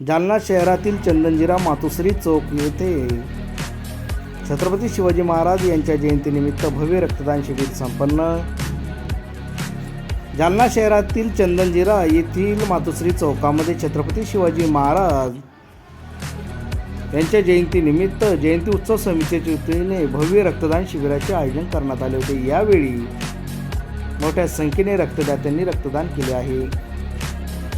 जालना शहरातील चंदनजिरा मातोश्री चौक येथे छत्रपती शिवाजी महाराज यांच्या जयंतीनिमित्त भव्य रक्तदान शिबिर संपन्न. जालना शहरातील चंदनजिरा येथील मातोश्री चौकामध्ये छत्रपती शिवाजी महाराज यांच्या जयंतीनिमित्त जयंती उत्सव समितीच्या वतीने भव्य रक्तदान शिबिराचे आयोजन करण्यात आले होते. यावेळी मोठ्या संख्येने रक्तदात्यांनी रक्तदान केले आहे.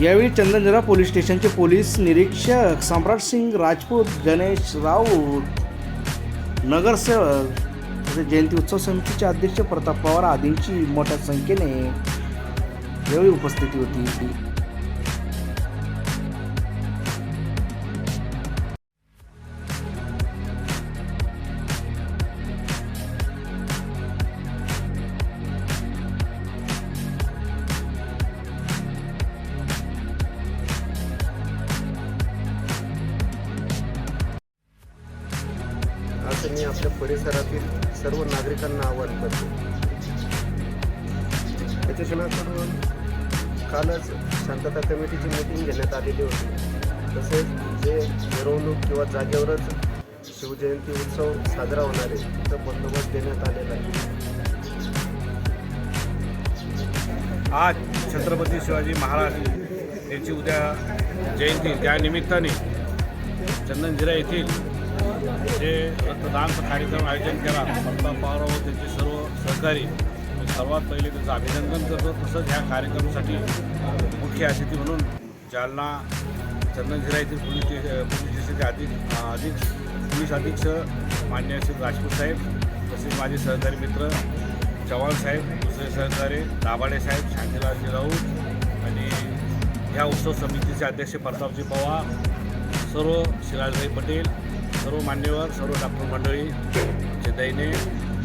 यावेळी चंदनजरा पोलीस स्टेशनचे पोलीस निरीक्षक सम्राट सिंग राजपूत गणेश राऊत नगरसेवक तसेच जयंती उत्सव समितीचे अध्यक्ष प्रताप पवार आदींची मोठ्या संख्येने यावेळी उपस्थिती होती. असं मी आपल्या परिसरातील सर्व नागरिकांना आवाहन करतो त्याच्याकडून कालच शांतता कमिटीची मीटिंग घेण्यात आलेली होती. तसेच जे मिरवणूक किंवा जागेवरच शिवजयंती उत्सव साजरा होणार आहे तिथं बंदोबस्त देण्यात आलेला आहे. आज छत्रपती शिवाजी महाराज यांची उद्या जयंती. त्यानिमित्ताने चंदनझिरा येथील जे रक्तदानचा कार्यक्रम आयोजन केला प्रताप पवार व त्यांचे सर्व सहकारी मी सर्वात पहिले त्याचं अभिनंदन करतो. तसंच ह्या कार्यक्रमासाठी मुख्य अतिथी म्हणून जालना चंदनझिरा येथील पोलीस पोलीस स्टेशनचे अधिक अधिक पोलीस अधीक्षक मान्य श्री राजपूत साहेब तसेच माझे सहकारी मित्र चव्हाण साहेब दुसरे सहकारी दाभाडे साहेब शांतीलालजी राऊत आणि ह्या उत्सव समितीचे अध्यक्ष प्रतापजी पवार सर्व शिराजभाई पटेल सर्व मान्यवर सर्व डॉक्टर मंडळी आमचे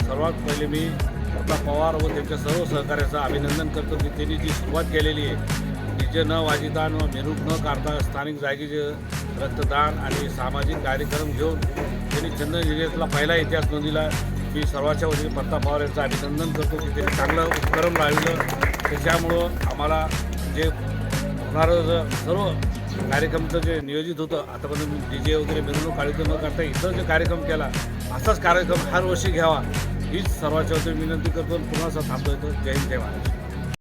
सर्वात पहिले मी प्रताप पवार व त्यांच्या सर्व सहकार्याचं अभिनंदन करतो की त्यांनी जी सुरुवात केलेली आहे तिचे न वाजिता व मिरूक न काढता स्थानिक जागेचे रक्तदान आणि सामाजिक कार्यक्रम घेऊन त्यांनी चंदन जिल्ह्यातला पहिला इतिहास नोंदीला मी सर्वाच्या वतीने प्रताप पवार यांचं अभिनंदन करतो की त्यांनी चांगलं उपक्रम राहिलं त्याच्यामुळं आम्हाला जे होणारं सर्व कार्यक्रमचं जे नियोजित होतं आतापर्यंत डी जे वगैरे मिरवणूक कार्यक्रम न करता इतर जे कार्यक्रम केला असाच कार्यक्रम हर वर्षी घ्यावा हीच सर्वांच्या वतीने विनंती करतो आणि पुन्हा असं थांबतो येतो जय हिंद जय महाराष्ट्र.